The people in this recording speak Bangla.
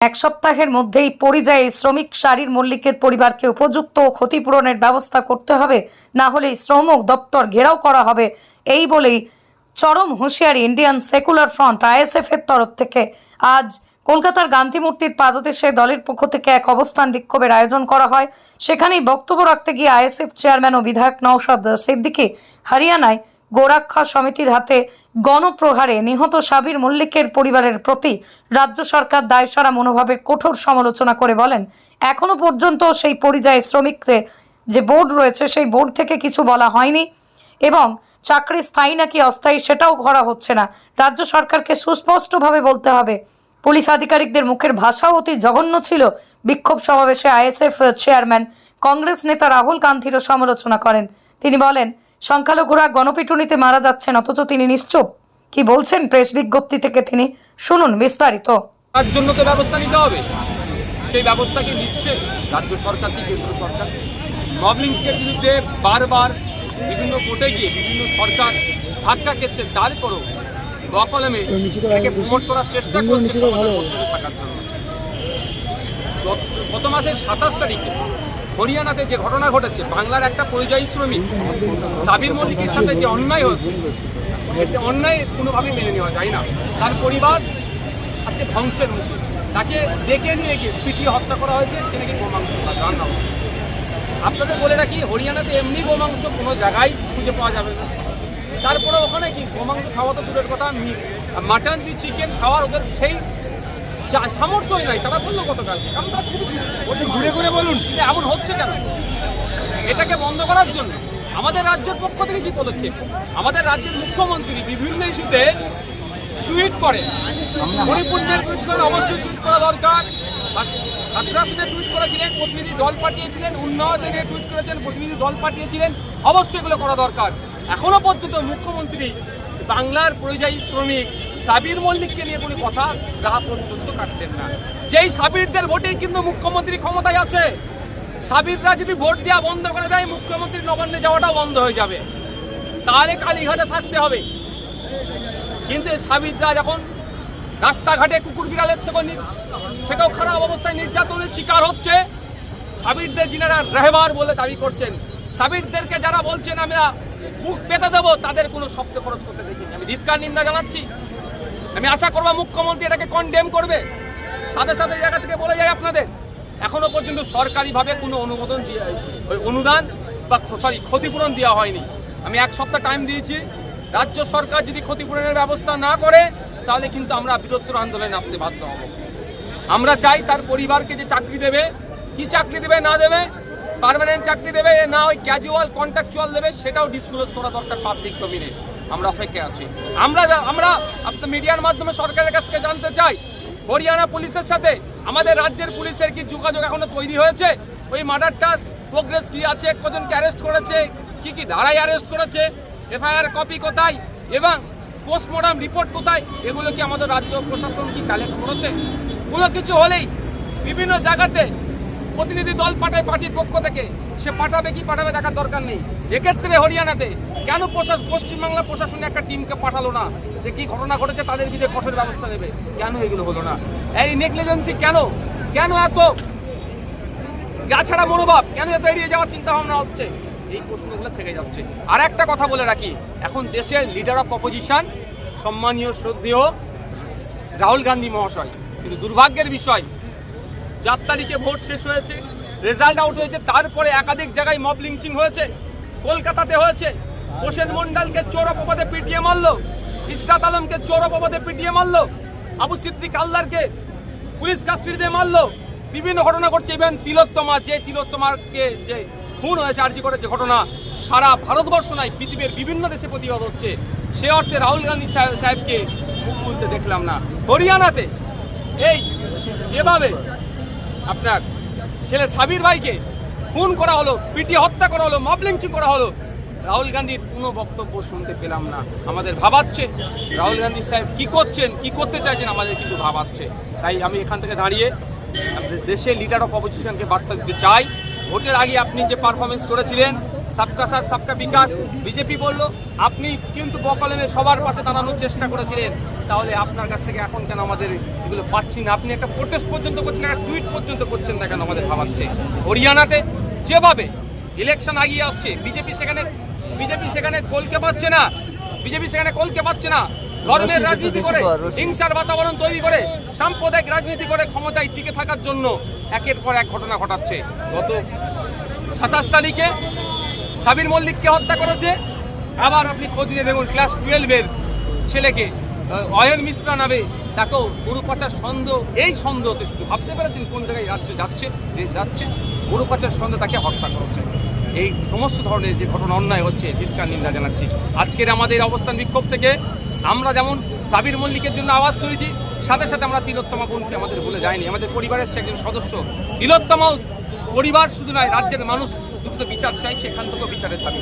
এক সপ্তাহের মধ্যেই পরিযায়ী শ্রমিক শারীর মল্লিকের পরিবারকে উপযুক্ত ক্ষতিপূরণের ব্যবস্থা করতে হবে, না হলে শ্রম দপ্তর ঘেরাও করা হবে। এই বলেই চরম হুঁশিয়ারি ইন্ডিয়ান সেকুলার ফ্রন্ট আইএসএফ এর তরফ থেকে। আজ কলকাতার গান্ধী মূর্তির পাদদেশে দলের পক্ষ থেকে এক অবস্থান বিক্ষোভের আয়োজন করা হয়। সেখানেই বক্তব্য রাখতে গিয়ে আইএসএফ চেয়ারম্যান ও বিধায়ক নওশাদ সিদ্দিকী হরিয়ানায় গোরাক্ষা সমিতির হাতে গণপ্রহারে নিহত সাবির মল্লিকের পরিবারের প্রতি রাজ্য সরকার দায়সারা মনোভাবের কঠোর সমালোচনা করে বলেন, এখনও পর্যন্ত সেই পরিযায়ী শ্রমিকদের যে বোর্ড রয়েছে, সেই বোর্ড থেকে কিছু বলা হয়নি এবং চাকরি স্থায়ী নাকি অস্থায়ী সেটাও করা হচ্ছে না। রাজ্য সরকারকে সুস্পষ্টভাবে বলতে হবে। পুলিশ আধিকারিকদের মুখের ভাষাও অতি জঘন্য ছিল। বিক্ষোভ সমাবেশে আইএসএফ চেয়ারম্যান কংগ্রেস নেতা রাহুল গান্ধীরও সমালোচনা করেন। তিনি বলেন সংখ্যালঘুরা গণপিটুনিতে মারা যাচ্ছেন অথচ তিনি নিশ্চুপ। কি বলছেন প্রেস বিজ্ঞপ্তি থেকে তিনি? শুনুন বিস্তারিত। তার জন্য তো ব্যবস্থা নিতে হবে। সেই ব্যবস্থা কি নিচ্ছে রাজ্য সরকার কি কেন্দ্র সরকার? মবলিংসের বিরুদ্ধে বারবার বিভিন্ন কোর্টে গিয়ে বিভিন্ন সরকার ধাক্কা খেচ্ছে। তারপরও বকলমে এটাকে প্রমোট করার চেষ্টা করছে থাকার জন্য। গত মাসের সাতাশ তারিখে হরিয়ানাতে যে ঘটনা ঘটেছে, বাংলার একটা পরিযায়ী শ্রমিক, সাবির মল্লিকের সাথে যে অন্যায় এতে অন্যায় কোনোভাবেই মেনে নেওয়া যায় না। তার পরিবার আজকে ধ্বংসের মুখে। তাকে ডেকে নিয়ে গিয়ে পিটিয়ে হত্যা করা হয়েছে, সে নাকি গোমাংস রান্না হচ্ছে আপনাদের বলে রাখি, হরিয়ানাতে এমনি গোমাংস কোনো জায়গায় খুঁজে পাওয়া যাবে না। তারপরে ওখানে কি, গোমাংস খাওয়া তো দূরের কথা মাটন কি চিকেন খাওয়ার ওদের সেই যা- সামর্থ্যই নাই তারা বলল গতকাল কারণ তারা খুবই ঘুরে ঘুরে বলুন। এমন হচ্ছে কেন? এটাকে বন্ধ করার জন্য আমাদের রাজ্যের পক্ষ থেকে কি পদক্ষেপ? আমাদের রাজ্যের মুখ্যমন্ত্রী বিভিন্ন ইস্যুতে টুইট করে। মণিপুর নিয়ে টুইট করে অবশ্যই টুইট করা দরকার। খাদ্রাসনে টুইট করেছিলেন প্রতিনিধি দল পাঠিয়েছিলেন উন্নয়নে নিয়ে টুইট করেছেন প্রতিনিধি দল পাঠিয়েছিলেন অবশ্যই এগুলো করা দরকার। এখনও পর্যন্ত মুখ্যমন্ত্রী বাংলার পরিযায়ী শ্রমিক সাবির মল্লিককে নিয়ে কোনো কথা গা পর্যন্ত কাটতেন না। যেই সাবিরদের ভোটেই কিন্তু মুখ্যমন্ত্রী ক্ষমতায় আছে, সাবিররা যদি ভোট দেওয়া বন্ধ করে দেয়, মুখ্যমন্ত্রী নবান্নে যাওয়াটাও বন্ধ হয়ে যাবে। তাহলে কালীঘাটে থাকতে হবে। কিন্তু এই সাবিররা যখন রাস্তাঘাটে কুকুর বিড়ালের থেকে থেকেও খারাপ অবস্থায় নির্যাতনের শিকার হচ্ছে, সাবিরদের যিনারা রেহবার বলে দাবি করছেন, সাবিরদেরকে যারা বলছেন, আমরা মুখ পেতে দেবো, তাদের কোনো শব্দ খরচ করতে দেখিনি। আমি ধিৎকার নিন্দা জানাচ্ছি। আমি আশা করব মুখ্যমন্ত্রী এটাকে কন্ডেম করবে। সাথে সাথে জায়গা থেকে বলে যায় আপনাদের, এখনও পর্যন্ত সরকারিভাবে কোনো অনুমোদন দিয়ে ওই অনুদান বা সরি ক্ষতিপূরণ দেওয়া হয়নি। আমি এক সপ্তাহ টাইম দিয়েছি। রাজ্য সরকার যদি ক্ষতিপূরণের ব্যবস্থা না করে, তাহলে কিন্তু আমরা বৃহত্তর আন্দোলনে নামতে বাধ্য হব। আমরা চাই তার পরিবারকে যে চাকরি দেবে, কি চাকরি দেবে, না দেবে পার্মানেন্ট চাকরি দেবে, না ওই ক্যাজুয়াল কন্ট্রাকচুয়াল দেবে, সেটাও ডিসক্লোজ করা দরকার পাবলিক ডোমিনে আমরা অপেক্ষায় আছি। আমরা আমরা মিডিয়ার মাধ্যমে সরকারের কাছ থেকে জানতে চাই, হরিয়ানা পুলিশের সাথে আমাদের রাজ্যের পুলিশের কি যোগাযোগ এখনও তৈরি হয়েছে? ওই মার্ডারটার প্রোগ্রেস কি আছে? কজনকে অ্যারেস্ট করেছে? কি কি ধারায় অ্যারেস্ট করেছে? এফআইআর কপি কোথায়? এবং পোস্টমর্টম রিপোর্ট কোথায়? এগুলো কি আমাদের রাজ্য প্রশাসন কি কালেক্ট করেছে? কোনো কিছু হলেই বিভিন্ন জায়গাতে প্রতিনিধি দল পাঠায় পার্টির পক্ষ থেকে। সে পাঠাবে কি পাঠাবে দেখার দরকার নেই। এক্ষেত্রে হরিয়ানাতে কেন প্রশাসন পশ্চিমবাংলা প্রশাসনে একটা টিমকে পাঠালো না? যে কি ঘটনা ঘটেছে তাদের বিরুদ্ধে কঠোর ব্যবস্থা নেবে? কেন এগুলো হলো না? এই নেগলিজেন্সি কেন? কেন এত গাছাড়া মনোভাব? কেন এত এড়িয়ে যাওয়ার চিন্তা ভাবনা হচ্ছে? এই প্রশ্নগুলো থেকে যাচ্ছে। আর একটা কথা বলে রাখি। এখন দেশের লিডার অফ অপোজিশন সম্মানীয়, শ্রদ্ধেয় রাহুল গান্ধী মহাশয়। কিন্তু দুর্ভাগ্যের বিষয় চার তারিখে ভোট শেষ হয়েছে রেজাল্ট আউট হয়েছে, তারপরে একাধিক জায়গায় মব লিঞ্চিং হয়েছে, কলকাতাতে হয়েছে। হোসেন মন্ডলকে চোর অপবাদে পিটিয়ে মারলো, ইশরাত আলমকে চোর অপবাদে পিটিয়ে মারলো, আবু সিদ্দিক আল্লাহরকে পুলিশ কাস্টডিতে মারলো। বিভিন্ন ঘটনা ঘটছে ইভেন তিলোত্তমা, যে তিলোত্তমাকে যে খুন হয়েছে, আর্জি করে যে ঘটনা, সারা ভারতবর্ষ নয়, পৃথিবীর বিভিন্ন দেশে প্রতিবাদ হচ্ছে। সে অর্থে রাহুল গান্ধী সাহেব সাহেবকে মুখ খুলতে দেখলাম না। হরিয়ানাতে, এই, যেভাবে আপনার ছেলে সাবির ভাইকে খুন করা হলো, পিটি হত্যা করা হলো, মবলিংচিং করা হলো। রাহুল গান্ধীর কোনো বক্তব্য শুনতে পেলাম না। আমাদের ভাবাচ্ছে। রাহুল গান্ধী সাহেব কি করছেন, কি করতে চাইছেন আমাদের কিন্তু ভাবাচ্ছে। তাই আমি এখান থেকে দাঁড়িয়ে দেশের লিডার অফ অপোজিশনকে বার্তা দিতে চাই। ভোটের আগে আপনি যে পারফরমেন্স করেছিলেন সাবকা সাথ সাবকা বিকাশ। বিজেপি বলল আপনি কিন্তু বকলেমে সবার পাশে দাঁড়ানোর চেষ্টা করেছিলেন। তাহলে আপনার কাছ থেকে এখন কেন আমাদের এগুলো পাচ্ছি না? আপনি একটা প্রোটেস্ট পর্যন্ত করছেন একটা টুইট পর্যন্ত করছেন না কেন আমাদের ভাবাচ্ছে? হরিয়ানাতে যেভাবে ইলেকশন আগিয়ে আসছে বিজেপি সেখানে বিজেপি সেখানে কলকে পাচ্ছে না। বিজেপি সেখানে কলকে পাচ্ছে না। ধর্মের রাজনীতি করে হিংসার বাতাবরণ তৈরি করে সাম্প্রদায়িক রাজনীতি করে ক্ষমতায় টিকে থাকার জন্য একের পর এক ঘটনা ঘটাচ্ছে। গত সাতাশ তারিখে সাবির মল্লিককে হত্যা করেছে। আবার আপনি খোঁজ নিয়ে দেখুন ক্লাস টুয়েলভের ছেলেকে অয়ন মিশ্রা নামে তাকেও গরু পাচার সন্দেহ এই সন্দেহতে শুধু ভাবতে পেরেছেন কোন জায়গায় রাজ্য যাচ্ছে, দেশ যাচ্ছে গরু পাচার সন্দেহ তাকে হত্যা করেছে। এই সমস্ত ধরনের যে ঘটনা, অন্যায় হচ্ছে ধিৎকার নিন্দা জানাচ্ছি। আজকের আমাদের অবস্থান বিক্ষোভ থেকে আমরা যেমন সাবির মল্লিকের জন্য আওয়াজ তুলেছি, সাথে সাথে আমরা তিলোত্তমা বোনকে আমাদের ভুলে যায়নি আমাদের পরিবারের সে একজন সদস্য, তিলোত্তমাও পরিবার শুধু নয়, রাজ্যের মানুষ দ্রুত বিচার চাইছে এখান থেকেও বিচারের দাবি